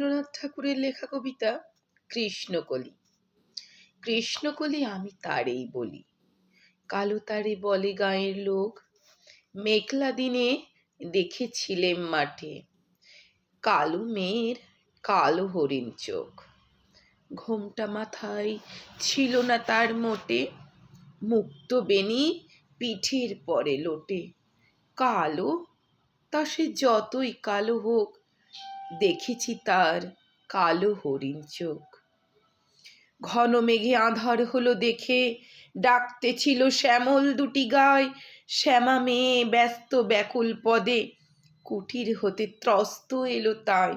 রবীন্দ্রনাথ ঠাকুরের লেখা কবিতা কৃষ্ণকলি। কৃষ্ণকলি আমি তারেই বলি। কালো তারে বলে গাঁয়ের লোক, মেঘলা দিনে দেখেছিলেম মাঠে। কালো মেয়ের কালো হরিণ চোখ। ঘোমটা মাথায় ছিল না তার মোটে। মুক্ত বেনি পিঠের পরে লোটে। কালো তা সে যতই কালো হোক দেখেছি তার কালো হরিণ চোখ। ঘন মেঘে আধার হলো দেখে, ডাকতে ছিল শ্যামল দুটি গায়। শ্যামা মেয়ে ব্যস্ত ব্যাকুল পদে, কুটির হতে ত্রস্ত এলো তাই।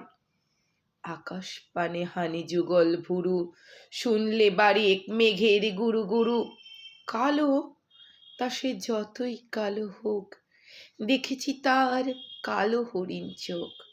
আকাশ পানে হানি যুগল ভুরু, শুনলে বাড়ি এক মেঘের গুরু গুরু। কালো, তা সে যতই কালো হোক, দেখেছি তার কালো হরিণ চোখ।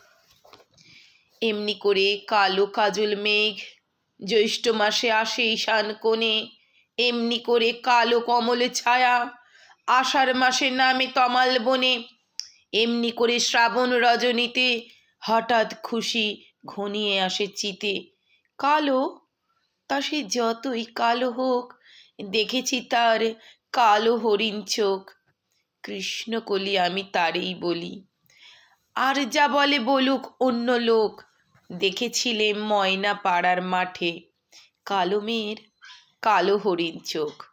এমনি করে কালো কাজল মেঘ, জ্যৈষ্ঠ মাসে আসে ঈশান কোণে, এমনি করে কালো কমলে ছায়া, আষাঢ় মাসে নামে তমাল বনে, এমনি করে শ্রাবণ রজনীতে হঠাৎ খুশি ঘনিয়ে আসে চিতে। কালো? তা সে যতই কালো হোক, দেখেছি তার কালো হরিণ চোখ। কৃষ্ণকলি আমি তারেই বলি। আর যা বলে বলুক অন্য লোক দেখেছিলেম ময়না পাড়ার মাঠে। কালো মেয়ের কালো হরিণ চোখ।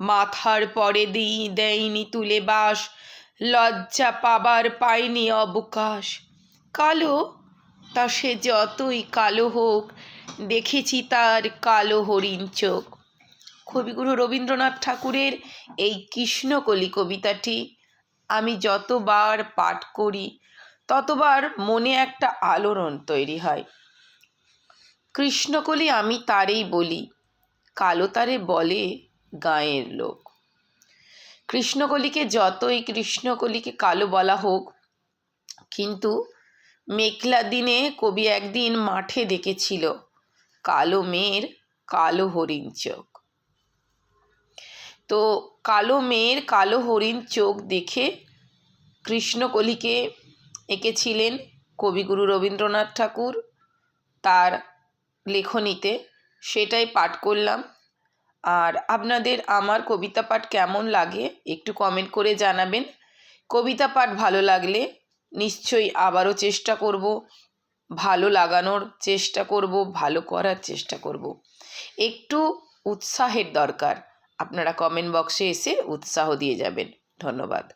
মাথার পরে দিই দেয়নি তুলে বাস। লজ্জা পাবার পায়নি অবকাশ। কালো? তা সে যতই কালো হোক, দেখেছি তার কালো হরিণ চোখ। কবিগুরু রবীন্দ্রনাথ ঠাকুরের এই কৃষ্ণকলি কবিতাটি আমি যতবার পাঠ করি ততবার মনে একটা আলোড়ন তৈরি হয়। কৃষ্ণকলি আমি তারেই বলি, কালো তারে বলে গাঁয়ের লোক। কৃষ্ণকলিকে যতই কৃষ্ণকলিকে কালো বলা হোক, কিন্তু মেঘলা দিনে কবি একদিন মাঠে দেখেছিল, কালো মেয়ের কালো হরিণ চোখ। তো কালো মেয়ের কালো হরিণ চোখ দেখে কৃষ্ণকলিকে এঁকেছিলেন কবিগুরু রবীন্দ্রনাথ ঠাকুর। তার লেখনীতে সেটাই পাঠ করলাম। আর আপনাদের আমার কবিতা পাঠ কেমন লাগে একটু কমেন্ট করে জানাবেন। কবিতা পাঠ ভালো লাগলে নিশ্চয়ই আবারও চেষ্টা করব। ভালো লাগানোর চেষ্টা করব, ভালো করার চেষ্টা করব। একটু উৎসাহের দরকার। আপনারা কমেন্ট বক্সে এসে উৎসাহ দিয়ে যাবেন। ধন্যবাদ।